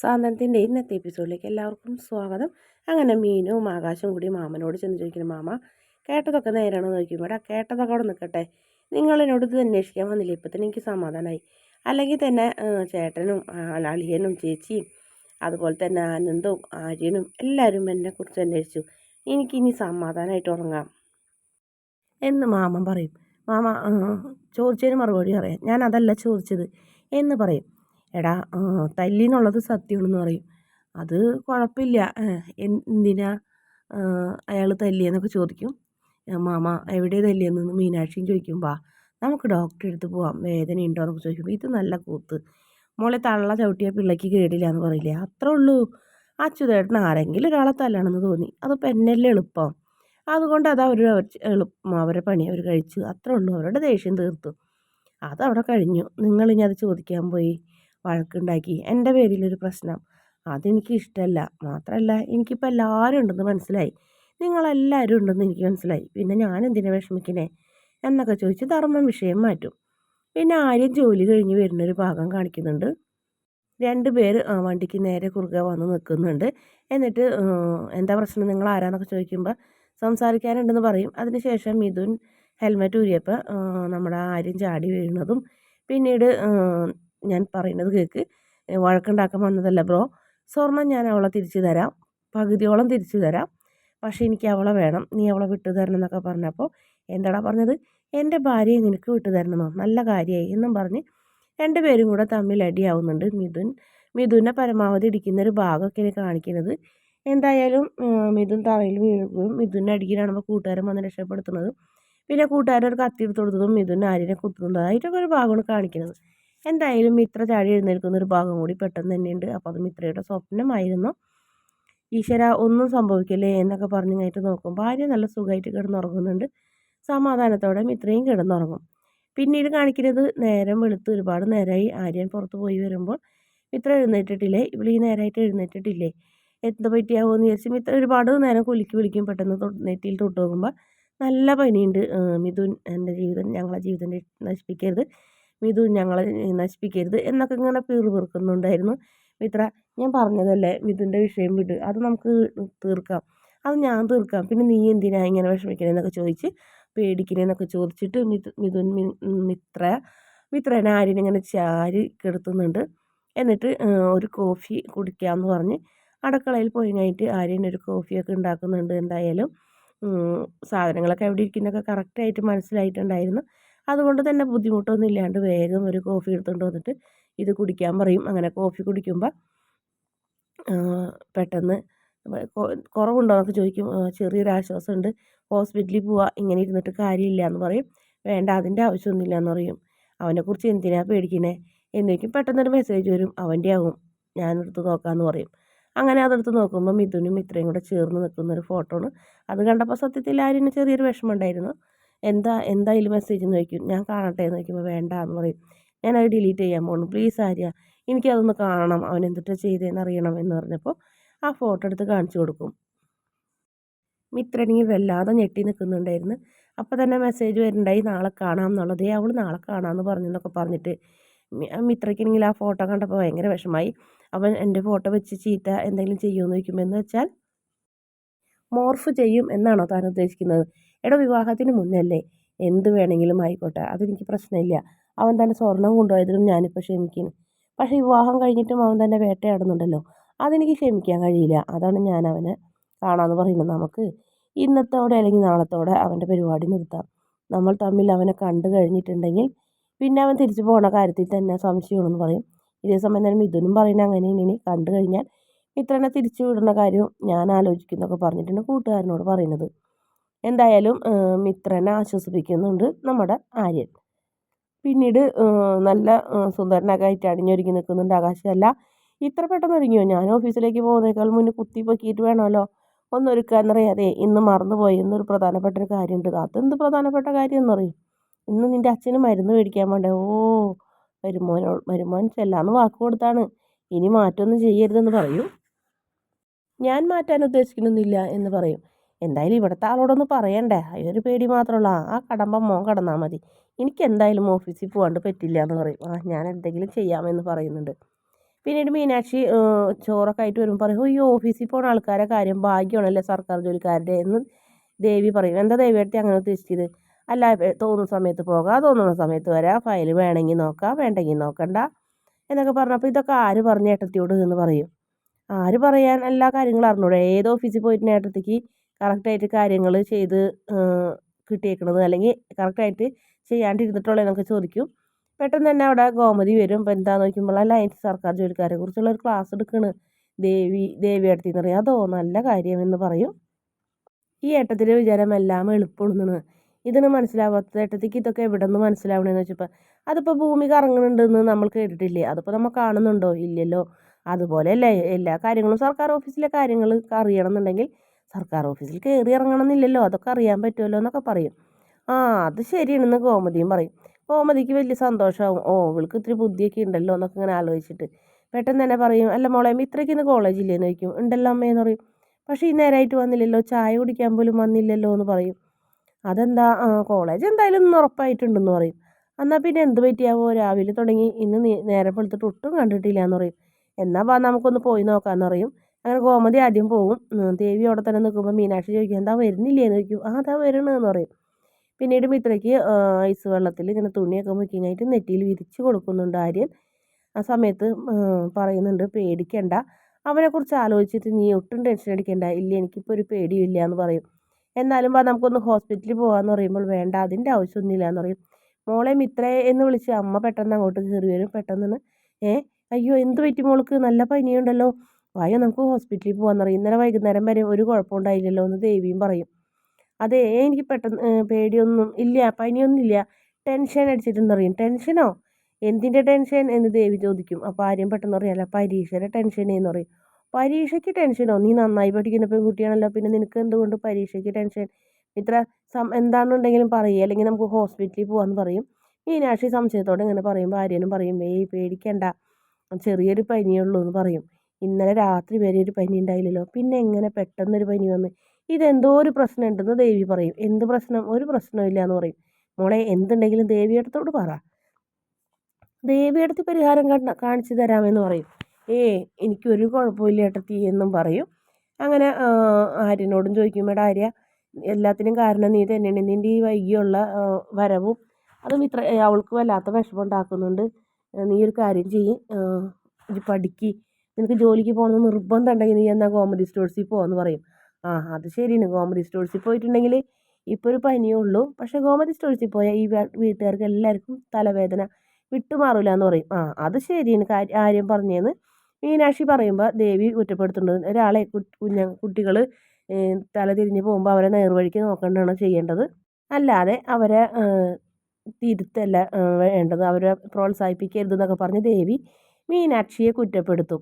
സാന്ത്വനത്തിന്റെ ഇന്നത്തെ എപ്പിസോഡിലേക്ക് എല്ലാവർക്കും സ്വാഗതം. അങ്ങനെ മീനും ആകാശം കൂടി മാമനോട് ചെന്ന് ചോദിക്കുന്നു മാമ കേട്ടതൊക്കെ നേരാണ്? എടാ കേട്ടതൊക്കെ അവിടെ നിൽക്കട്ടെ നിങ്ങളെന്നോട് ഇത് അന്വേഷിക്കാൻ വന്നില്ല? ഇപ്പം തന്നെ എനിക്ക് സമാധാനമായി അല്ലെങ്കിൽ തന്നെ ചേട്ടനും അളിയനും ചേച്ചിയും അതുപോലെ തന്നെ ആനന്ദവും ആര്യനും എല്ലാവരും എന്നെക്കുറിച്ച് അന്വേഷിച്ചു. എനിക്കിനി സമാധാനമായിട്ട് ഉറങ്ങാം. എന്ന് മാമൻ പറയും. മാമ ചോദിച്ചതിന് മറുപടി പറയാം. ഞാൻ അതല്ല ചോദിച്ചത്. എന്ന് പറയും. എടാ തല്ലിന്നുള്ളത് സത്യമാണെന്ന് പറയും. അത് കുഴപ്പമില്ല. എന്തിനാ അയാൾ തല്ലിയെന്നൊക്കെ ചോദിക്കും. മാമ എവിടെ തല്ലിയെന്ന് മീനാക്ഷിയും ചോദിക്കും. വാ നമുക്ക് ഡോക്ടറെ അടുത്ത് പോവാം. വേദന ഉണ്ടോ എന്നൊക്കെ ചോദിക്കുമ്പോൾ ഇത് നല്ല കൂത്ത്. മോളെ തള്ള ചവിട്ടിയ പിള്ളയ്ക്ക് കേടില്ല എന്ന് പറയില്ലേ. അത്രേ ഉള്ളൂ. അച്യുതേട്ടൻ ആരെങ്കിലും ഒരാളെ തല്ലണമെന്ന് തോന്നി. അതിപ്പോൾ എന്നല്ലേ എളുപ്പം? അതുകൊണ്ട് അത് അവർ എളുപ്പം. അവരെ പണി അവർ കഴിച്ചു. അത്രേ ഉള്ളൂ. അവരുടെ ദേഷ്യം തീർത്തു. അതവിടെ കഴിഞ്ഞു. നിങ്ങളിനി അത് ചോദിക്കാൻ പോയി. വഴക്കുണ്ടാക്കി. എന്റെ പേരിലൊരു പ്രശ്നം. അതെനിക്ക് ഇഷ്ടമല്ല മാത്രമല്ല എനിക്കിപ്പോൾ എല്ലാവരും ഉണ്ടെന്ന് മനസ്സിലായി. നിങ്ങളെല്ലാവരും ഉണ്ടെന്ന് എനിക്ക് മനസ്സിലായി. പിന്നെ ഞാൻ എന്തിനാ വിഷമിക്കണേ? എന്നൊക്കെ ചോദിച്ച് ധർമ്മം വിഷയം മാറ്റും. പിന്നെ ആര്യം ജോലി കഴിഞ്ഞ് വരുന്നൊരു ഭാഗം കാണിക്കുന്നുണ്ട്. രണ്ട് പേര് വണ്ടിക്ക് നേരെ കുറുകെ വന്ന് നിൽക്കുന്നുണ്ട്. എന്നിട്ട് എന്താ പ്രശ്നം? നിങ്ങൾ ആരാന്നൊക്കെ ചോദിക്കുമ്പോൾ സംസാരിക്കാനുണ്ടെന്ന് പറയും. അതിനുശേഷം മിഥുൻ ഹെൽമെറ്റ് ഊരിയപ്പോൾ നമ്മുടെ ആര്യം ചാടി വീഴുന്നതും പിന്നീട് ഞാൻ പറയുന്നത് കേൾക്ക് വഴക്കുണ്ടാക്കാൻ വന്നതല്ല ബ്രോ. സ്വർണം ഞാൻ അവളെ തിരിച്ചു തരാം. പകുതിയോളം തിരിച്ചു തരാം. പക്ഷേ എനിക്ക് അവളെ വേണം. നീ അവളെ വിട്ടു തരണം എന്നൊക്കെ പറഞ്ഞപ്പോൾ എന്താടാ പറഞ്ഞത്? എന്റെ ഭാര്യയെ നിനക്ക് വിട്ടു തരണമെന്നോ നല്ല കാര്യമായി എന്നും പറഞ്ഞ് രണ്ടുപേരും കൂടെ തമ്മിൽ അടിയാവുന്നുണ്ട് മിഥുൻ. മിഥുനെ പരമാവധി ഇടിക്കുന്ന ഒരു ഭാഗമൊക്കെ കാണിക്കുന്നത്. എന്തായാലും മിഥുൻ തറയിൽ വീഴുകയും മിഥുനെ അടിക്കാനാകുമ്പോൾ കൂട്ടുകാരൻ വന്ന് രക്ഷപ്പെടുത്തുന്നതും. പിന്നെ കൂട്ടുകാരൻ ഒരു കത്തി എടുത്ത് കൊടുത്തതും മിഥുൻ ആര്യനെ കുത്തുന്നതായിട്ടൊക്കെ ഒരു ഭാഗമാണ് കാണിക്കുന്നത്. എന്തായാലും മിത്ര ചാടി എഴുന്നേൽക്കുന്ന ഒരു ഭാഗം കൂടി പെട്ടെന്ന് തന്നെയുണ്ട്. അപ്പോൾ അത് മിത്രയുടെ സ്വപ്നമായിരുന്നു. ഈശ്വര ഒന്നും സംഭവിക്കില്ലേ എന്നൊക്കെ പറഞ്ഞു കഴിഞ്ഞിട്ട് നോക്കും. ഭാര്യ നല്ല സുഖമായിട്ട് കിടന്നുറങ്ങുന്നുണ്ട്. സമാധാനത്തോടെ മിത്രയും കിടന്നുറങ്ങും. പിന്നീട് കാണിക്കുന്നത് നേരം വെളുത്ത് ഒരുപാട് നേരമായി ആര്യൻ പുറത്ത് പോയി വരുമ്പോൾ മിത്ര എഴുന്നേറ്റിട്ടില്ലേ? ഇവിടെ ഈ നേരമായിട്ട് എഴുന്നേറ്റിട്ടില്ലേ? എന്ത് പറ്റിയാവോ എന്ന് വിചാരിച്ച് മിത്ര ഒരുപാട് നേരം കുലുക്കി വിളിക്കും പെട്ടെന്ന് നെറ്റിയിൽ തൊട്ട് നോക്കുമ്പോൾ നല്ല പനിയുണ്ട്. മിഥുൻ എന്റെ ജീവിതം ഞങ്ങളെ ജീവിതം നശിപ്പിക്കരുത്. മിഥു ഞങ്ങളെ നശിപ്പിക്കരുത് എന്നൊക്കെ ഇങ്ങനെ പിറുപിറുക്കുന്നുണ്ടായിരുന്നു മിത്ര ഞാൻ പറഞ്ഞതല്ലേ മിഥുന്റെ വിഷയം വിട്. അത് നമുക്ക് തീർക്കാം. അത് ഞാൻ തീർക്കാം. പിന്നെ നീ എന്തിനാ ഇങ്ങനെ വിഷമിക്കണേന്നൊക്കെ ചോദിച്ച് പേടിക്കണേന്നൊക്കെ ചോദിച്ചിട്ട് മിഥു മിഥുൻ മിത്ര മിത്രനെ ആര്യനിങ്ങനെ ചാരി കെടുത്തുന്നുണ്ട്. എന്നിട്ട് ഒരു കോഫി കുടിക്കാമെന്ന് പറഞ്ഞ് അടുക്കളയിൽ പോയി കഴിഞ്ഞിട്ട് ആര്യൻ ഒരു കോഫിയൊക്കെ ഉണ്ടാക്കുന്നുണ്ട് എന്തായാലും. സാധനങ്ങളൊക്കെ എവിടെ ഇരിക്കുന്നൊക്കെ കറക്റ്റായിട്ട് മനസ്സിലായിട്ടുണ്ടായിരുന്നു. അതുകൊണ്ട് തന്നെ ബുദ്ധിമുട്ടൊന്നും ഇല്ലാണ്ട് വേഗം ഒരു കോഫി എടുത്തുകൊണ്ട് വന്നിട്ട് ഇത് കുടിക്കാൻ പറയും. അങ്ങനെ കോഫി കുടിക്കുമ്പോൾ പെട്ടെന്ന് കുറവുണ്ടോ എന്നൊക്കെ ചോദിക്കും. ചെറിയൊരു ആശ്വാസമുണ്ട്. ഹോസ്പിറ്റലിൽ പോവുക ഇങ്ങനെ ഇരുന്നിട്ട് കാര്യമില്ല എന്ന് പറയും. വേണ്ട അതിന്റെ ആവശ്യമൊന്നുമില്ല എന്ന് പറയും. അവനെക്കുറിച്ച് എന്തിനാ പേടിക്കണേ? എന്നേക്കും പെട്ടെന്നൊരു മെസ്സേജ് വരും. അവന്റെ ആവും ഞാനെടുത്ത് നോക്കാമെന്ന് പറയും. അങ്ങനെ അതെടുത്ത് നോക്കുമ്പോൾ മിഥുനും ഇത്രയും കൂടെ ചേർന്ന് നിൽക്കുന്ന ഒരു ഫോട്ടോ ആണ്. അത് കണ്ടപ്പോൾ സത്യത്തിൽ ആര്യന് ചെറിയൊരു വിഷമം ഉണ്ടായിരുന്നു. എന്താ എന്താ ഇതിൽ മെസ്സേജ് എന്ന് ചോദിക്കും. ഞാൻ കാണട്ടെ എന്ന് ചോദിക്കുമ്പോൾ വേണ്ട എന്ന് പറയും. ഞാൻ അത് ഡിലീറ്റ് ചെയ്യാൻ പോകുന്നു പ്ലീസ് ആര്യ എനിക്കതൊന്ന് കാണണം. അവൻ എന്തിട്ടാ ചെയ്തതെന്ന് അറിയണം എന്ന് പറഞ്ഞപ്പോൾ ആ ഫോട്ടോ എടുത്ത് കാണിച്ചു കൊടുക്കും. മിത്രനെങ്കിൽ വല്ലാതെ ഞെട്ടി നിൽക്കുന്നുണ്ടായിരുന്നു അപ്പോൾ തന്നെ മെസ്സേജ് വരുന്നുണ്ടായി നാളെ കാണാം എന്നുള്ളത് അവൾ നാളെ കാണാമെന്ന് പറഞ്ഞെന്നൊക്കെ പറഞ്ഞിട്ട് മിത്രയ്ക്കാണെങ്കിൽ ആ ഫോട്ടോ കണ്ടപ്പോൾ ഭയങ്കര വിഷമായി. അവൻ എന്റെ ഫോട്ടോ വെച്ച് ചീത്ത എന്തെങ്കിലും ചെയ്യുമെന്ന് ചോദിക്കുമ്പോൾ എന്ന് വെച്ചാൽ മോർഫ് ചെയ്യും എന്നാണോ താൻ ഉദ്ദേശിക്കുന്നത്. എടോ വിവാഹത്തിന് മുന്നല്ലേ? എന്ത് വേണമെങ്കിലും ആയിക്കോട്ടെ അതെനിക്ക് പ്രശ്നമില്ല. അവൻ തന്നെ സ്വർണം കൊണ്ടുപോയതിനും ഞാനിപ്പോൾ ക്ഷമിക്കുന്നു. പക്ഷേ വിവാഹം കഴിഞ്ഞിട്ടും അവൻ തന്നെ വേട്ടയാടുന്നുണ്ടല്ലോ അതെനിക്ക് ക്ഷമിക്കാൻ കഴിയില്ല. അതാണ് ഞാൻ അവനെ കാണാമെന്ന് പറയുന്നത് നമുക്ക്. ഇന്നത്തോടെ അല്ലെങ്കിൽ നാളത്തോടെ അവന്റെ പരിപാടി നിർത്താം. നമ്മൾ തമ്മിൽ അവനെ കണ്ടു കഴിഞ്ഞിട്ടുണ്ടെങ്കിൽ പിന്നെ അവൻ തിരിച്ചു പോകുന്ന കാര്യത്തിൽ തന്നെ സംശയമാണെന്ന് പറയും. ഇതേ സമയം തന്നെ മിഥുനും പറയുന്നത് ഇനി കണ്ടു കഴിഞ്ഞാൽ മിത്രനെ തിരിച്ചു വിടുന്ന കാര്യം ഞാൻ ആലോചിക്കുന്നൊക്കെ പറഞ്ഞിട്ടുണ്ട് കൂട്ടുകാരനോട് പറയുന്നത്. എന്തായാലും മിത്രനെ ആശ്വസിപ്പിക്കുന്നുണ്ട് നമ്മുടെ ആര്യൻ. പിന്നീട് നല്ല സുന്ദരനൊക്കെ ആയിട്ട് അണിഞ്ഞൊരുങ്ങി നിൽക്കുന്നുണ്ട് ആകാശമല്ല ഇത്ര പെട്ടെന്ന് ഒരുങ്ങിയോ ഞാൻ ഓഫീസിലേക്ക് പോകുന്നേക്കാൾ മുന്നേ കുത്തി പൊക്കിയിട്ട് വേണമല്ലോ. ഒന്നൊരുക്കാന്നറിയാതെ ഇന്ന് മറന്നുപോയി. എന്നൊരു പ്രധാനപ്പെട്ട ഒരു കാര്യമുണ്ട്. അതെന്ത് പ്രധാനപ്പെട്ട കാര്യം എന്നറിയും ഇന്ന് നിന്റെ അച്ഛന് മരുന്ന് മേടിക്കാൻ വേണ്ടേ? ഓ മരുമോനോ മരുമോൻ ചെല്ലാന്ന് വാക്ക് കൊടുത്താണ്. ഇനി മാറ്റമൊന്നും ചെയ്യരുതെന്ന് പറയും. ഞാൻ മാറ്റാൻ ഉദ്ദേശിക്കുന്നില്ല എന്ന് പറയും. എന്തായാലും ഇവിടുത്തെ ആളോടൊന്ന് പറയണ്ടേ? അതിനൊരു പേടി മാത്രമുള്ള ആ കടമ്പ മോൻ കടന്നാൽ മതി. എനിക്ക് എന്തായാലും ഓഫീസിൽ പോകാണ്ട് പറ്റില്ല എന്ന് പറയും. ആ ഞാൻ എന്തെങ്കിലും ചെയ്യാമെന്ന് പറയുന്നുണ്ട്. പിന്നീട് മീനാക്ഷി ചോറൊക്കെ ആയിട്ട് വരുമ്പോൾ പറയും ഈ ഓഫീസിൽ പോകുന്ന ആൾക്കാരെ കാര്യം ഭാഗ്യമാണല്ലേ സർക്കാർ ജോലിക്കാരുടെ? എന്ന് ദേവി പറയും. എന്താ ദേവി എടുത്ത് അങ്ങനെ ഉദ്ദേശിച്ചത്? അല്ല തോന്നുന്ന സമയത്ത് പോകാം. തോന്നുന്ന സമയത്ത് വരാം. ഫയൽ വേണമെങ്കിൽ നോക്കാം. വേണ്ടെങ്കിൽ നോക്കണ്ട. എന്നൊക്കെ പറഞ്ഞപ്പോൾ ഇതൊക്കെ ആര് പറഞ്ഞ ഏട്ടത്തിയോട് എന്ന് പറയും. ആര് പറയാൻ എല്ലാ കാര്യങ്ങളും അറിഞ്ഞൂടെ? ഏത് ഓഫീസിൽ പോയിട്ട് ഏട്ടത്തിക്ക് കറക്റ്റായിട്ട് കാര്യങ്ങൾ ചെയ്ത് കിട്ടിയേക്കണത്. അല്ലെങ്കിൽ കറക്റ്റായിട്ട് ചെയ്യാണ്ടിരുന്നിട്ടുള്ളത് എന്നൊക്കെ ചോദിക്കും. പെട്ടെന്ന് തന്നെ അവിടെ ഗോമതി വരും. അപ്പോൾ എന്താണെന്ന് നോക്കുമ്പോൾ ലൈൻസ് സർക്കാർ ജോലിക്കാരെ കുറിച്ചുള്ള ഒരു ക്ലാസ് എടുക്കണ്. ദേവി ദേവി അടുത്തിന്ന് പറയും. അതോ നല്ല കാര്യം എന്ന് പറയും. ഈ ഏട്ടത്തിന്റെ വിചാരം എല്ലാം എളുപ്പമുണ്ടെന്ന് ഇതിന് മനസ്സിലാവാത്ത ഏട്ടത്തിക്ക് ഇതൊക്കെ എവിടെ നിന്ന് മനസ്സിലാവണമെന്ന് വെച്ചപ്പോൾ അതിപ്പോൾ ഭൂമി കറങ്ങുന്നുണ്ടെന്ന് നമ്മൾ കേട്ടിട്ടില്ലേ? അതിപ്പോൾ നമ്മൾ കാണുന്നുണ്ടോ? ഇല്ലല്ലോ. അതുപോലെയല്ലേ എല്ലാ കാര്യങ്ങളും സർക്കാർ ഓഫീസിലെ കാര്യങ്ങൾ അറിയണമെന്നുണ്ടെങ്കിൽ സർക്കാർ ഓഫീസിൽ കയറി ഇറങ്ങണമെന്നില്ലല്ലോ അതൊക്കെ അറിയാൻ പറ്റുമല്ലോ എന്നൊക്കെ പറയും. ആ അത് ശരിയാണെന്ന് ഗോമതിയും പറയും. ഗോമതിക്ക് വലിയ സന്തോഷമാവും. ഓ ഇവൾക്ക് ഇത്തിരി ബുദ്ധിയൊക്കെ ഉണ്ടല്ലോ എന്നൊക്കെ ഇങ്ങനെ ആലോചിച്ചിട്ട് പെട്ടെന്ന് തന്നെ പറയും അല്ല മോളെ ഇത്രയ്ക്ക് ഇന്ന് കോളേജില്ലേന്ന് ചോദിക്കും. ഉണ്ടല്ലോ അമ്മയെന്ന് പറയും. പക്ഷേ ഈ നേരമായിട്ട് വന്നില്ലല്ലോ ചായ കുടിക്കാൻ പോലും വന്നില്ലല്ലോ എന്ന് പറയും. അതെന്താ? കോളേജ് എന്തായാലും ഇന്ന് ഉറപ്പായിട്ടുണ്ടെന്ന് പറയും. എന്നാൽ പിന്നെ എന്ത് പറ്റിയാവോ? രാവിലെ തുടങ്ങി. ഇന്ന് നേരം വെളുത്തിട്ട് ഒട്ടും കണ്ടിട്ടില്ല എന്ന് പറയും. എന്നാൽ വാ നമുക്കൊന്ന് പോയി നോക്കാമെന്ന് പറയും. അങ്ങനെ ഗോമതി ആദ്യം പോകും ദേവി അവിടെ തന്നെ നിൽക്കുമ്പോൾ മീനാക്ഷി ചോദിക്കും എന്താ വരുന്നില്ലേ? എന്ന് ചോദിക്കും ആ അതാ വരണമെന്ന് പറയും. പിന്നീട് മിത്രയ്ക്ക് ഐസ് വെള്ളത്തിൽ ഇങ്ങനെ തുണിയൊക്കെ മുക്കിങ്ങായിട്ട് നെറ്റിയിൽ വിരിച്ച് കൊടുക്കുന്നുണ്ട് ആര്യൻ. ആ സമയത്ത് പറയുന്നുണ്ട് പേടിക്കണ്ട. അവനെക്കുറിച്ച് ആലോചിച്ചിട്ട് നീ ഒട്ടും ടെൻഷൻ അടിക്കണ്ട. ഇല്ല എനിക്കിപ്പോൾ ഒരു പേടിയില്ല എന്ന് പറയും. എന്നാലും വാ നമുക്കൊന്ന് ഹോസ്പിറ്റലിൽ പോകാമെന്ന് പറയുമ്പോൾ വേണ്ട അതിന്റെ ആവശ്യമൊന്നുമില്ല എന്ന് പറയും. മോളെ മിത്രയെ എന്ന് വിളിച്ച് അമ്മ പെട്ടെന്ന് അങ്ങോട്ട് കയറി വരും. പെട്ടെന്ന് ഏ അയ്യോ എന്ത് പറ്റി മോൾക്ക്? നല്ല പനിയുണ്ടല്ലോ. വായോ നമുക്ക് ഹോസ്പിറ്റലിൽ പോകാമെന്ന് പറയും. ഇന്നലെ വൈകുന്നേരം വരെ ഒരു കുഴപ്പമുണ്ടായില്ലല്ലോ എന്ന് ദേവിയും പറയും. അതെ എനിക്ക് പെട്ടെന്ന് പേടിയൊന്നും ഇല്ല. പനിയൊന്നുമില്ല ടെൻഷൻ അടിച്ചിട്ടെന്ന് പറയും. ടെൻഷനോ? എന്തിന്റെ ടെൻഷൻ എന്ന് ദേവി ചോദിക്കും. അപ്പോൾ ആര്യം പെട്ടെന്ന് അറിയാമല്ല പരീക്ഷയുടെ ടെൻഷൻ എന്ന് പറയും. പരീക്ഷയ്ക്ക് ടെൻഷനോ? നീ നന്നായി പഠിക്കുന്ന പെൺകുട്ടിയാണല്ലോ. പിന്നെ നിനക്ക് എന്തുകൊണ്ട് പരീക്ഷയ്ക്ക് ടെൻഷൻ? ഇത്ര സം എന്താണെന്നുണ്ടെങ്കിലും പറയുക അല്ലെങ്കിൽ നമുക്ക് ഹോസ്പിറ്റലിൽ പോകാമെന്ന് പറയും. മീനാക്ഷി സംശയത്തോടെ ഇങ്ങനെ പറയും. ആര്യനും പറയും ഏയ് പേടിക്കണ്ട. ചെറിയൊരു പനിയുള്ളൂ എന്ന് പറയും. ഇന്നലെ രാത്രി വരെ ഒരു പനി ഉണ്ടായില്ലല്ലോ. പിന്നെ എങ്ങനെ പെട്ടെന്നൊരു പനി വന്ന്? ഇതെന്തോ ഒരു പ്രശ്നം ഉണ്ടെന്ന് ദേവി പറയും. എന്ത് പ്രശ്നം? ഒരു പ്രശ്നമില്ല എന്ന് പറയും. മോളെ എന്തുണ്ടെങ്കിലും ദേവിയടുത്തോട് പറ. ദേവിയടുത്ത് പരിഹാരം കാണിച്ചു തരാമെന്ന് പറയും. ഏ എനിക്കൊരു കുഴപ്പമില്ല ഏട്ടത്തി എന്നും പറയും. അങ്ങനെ ആര്യനോടും ചോദിക്കും മേഡം ആര്യ എല്ലാത്തിനും കാരണം നീ തന്നെയാണ്. നിന്റെ ഈ വൈകിയുള്ള വരവും അതും ഇത്ര അവൾക്ക് വല്ലാത്ത വിഷമം ഉണ്ടാക്കുന്നുണ്ട്. നീ ഒരു കാര്യം ചെയ്യ്. പഠിക്ക്. നിനക്ക് ജോലിക്ക് പോകണമെന്ന് നിർബന്ധം ഉണ്ടെങ്കിൽ നീ എന്നാൽ ഗോമതി സ്റ്റോഴ്സിൽ പോകുമെന്ന് പറയും. ആ അത് ശരിയാണ് ഗോമതി സ്റ്റോഴ്സിൽ പോയിട്ടുണ്ടെങ്കിൽ ഇപ്പോൾ ഒരു പനിയേ ഉള്ളൂ. പക്ഷെ ഗോമതി സ്റ്റോഴ്സിൽ പോയാൽ ഈ വീട്ടുകാർക്ക് എല്ലാവർക്കും തലവേദന വിട്ടുമാറില്ല എന്ന് പറയും. ആ അത് ശരിയാണ് കാര്യം ആര്യം പറഞ്ഞതെന്ന് മീനാക്ഷി പറയുമ്പോൾ ദേവി കുറ്റപ്പെടുത്തുന്നുണ്ട്. ഒരാളെ കുഞ്ഞ കുട്ടികൾ തല തിരിഞ്ഞ് പോകുമ്പോൾ അവരെ നേർവഴിക്ക് നോക്കേണ്ടതാണ് ചെയ്യേണ്ടത്. അല്ലാതെ അവരെ തിരുത്തല്ല വേണ്ടത്. അവരെ പ്രോത്സാഹിപ്പിക്കരുതെന്നൊക്കെ പറഞ്ഞ് ദേവി മീനാക്ഷിയെ കുറ്റപ്പെടുത്തും.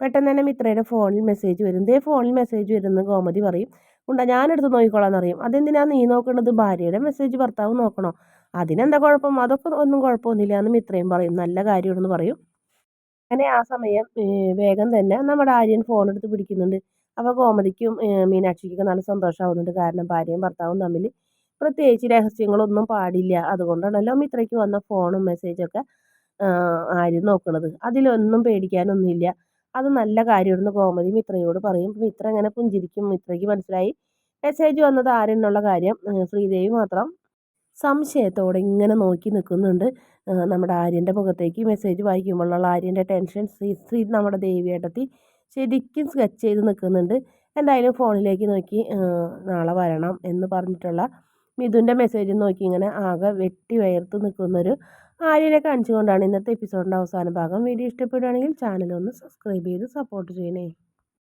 പെട്ടെന്ന് തന്നെ മിത്രയുടെ ഫോണിൽ മെസ്സേജ് വരും. ദേ ഫോണിൽ മെസ്സേജ് വരുന്ന ഗോമതി പറയും ഉണ്ടാ ഞാനെടുത്ത് നോക്കിക്കോളാന്ന് എന്നറിയും അതെന്തിനാ നീ നോക്കേണ്ടത് ഭാര്യയുടെ മെസ്സേജ് ഭർത്താവ് നോക്കണോ? അതിനെന്താ കുഴപ്പം? അതൊക്കെ ഒന്നും കുഴപ്പമൊന്നുമില്ല എന്ന് മിത്രയും പറയും. നല്ല കാര്യമാണെന്ന് പറയും. അങ്ങനെ ആ സമയം വേഗം തന്നെ നമ്മുടെ ആര്യൻ ഫോൺ എടുത്ത് പിടിക്കുന്നുണ്ട്. അപ്പോൾ ഗോമതിക്കും മീനാക്ഷിക്കൊക്കെ നല്ല സന്തോഷമാവുന്നുണ്ട് കാരണം ഭാര്യയും ഭർത്താവും തമ്മിൽ പ്രത്യേകിച്ച് രഹസ്യങ്ങളൊന്നും പാടില്ല. അതുകൊണ്ടാണല്ലോ മിത്രയ്ക്ക് വന്ന ഫോണും മെസ്സേജൊക്കെ ആര്യം നോക്കണത്. അതിലൊന്നും പേടിക്കാനൊന്നുമില്ല. അത് നല്ല കാര്യമാണെന്ന് ഗോമതി മിത്രയോട് പറയും. മിത്ര അങ്ങനെ പുഞ്ചിരിക്കും. മിത്രയ്ക്ക് മനസ്സിലായി. മെസ്സേജ് വന്നത് ആരെന്നുള്ള കാര്യം ശ്രീദേവി മാത്രം സംശയത്തോടെ ഇങ്ങനെ നോക്കി നിൽക്കുന്നുണ്ട്. നമ്മുടെ ആര്യന്റെ മുഖത്തേക്ക് മെസ്സേജ് വായിക്കുമ്പോഴുള്ള ആര്യന്റെ ടെൻഷൻ ശ്രീ ശ്രീ നമ്മുടെ ദേവിയേട്ടത്തി ശരിക്കും സ്കെച്ച് ചെയ്ത് നിൽക്കുന്നുണ്ട്. എന്തായാലും ഫോണിലേക്ക് നോക്കി നാളെ വരണം എന്ന് പറഞ്ഞിട്ടുള്ള മിഥുന്റെ മെസ്സേജ് നോക്കി ഇങ്ങനെ ആകെ വെട്ടി വയർത്ത് നിൽക്കുന്നൊരു ആര്യനെ കാണിച്ചുകൊണ്ടാണ് ഇന്നത്തെ എപ്പിസോഡിന്റെ അവസാന ഭാഗം. വീഡിയോ ഇഷ്ടപ്പെടുകയാണെങ്കിൽ ചാനൽ ഒന്ന് സബ്സ്ക്രൈബ് ചെയ്ത് സപ്പോർട്ട് ചെയ്യണേ.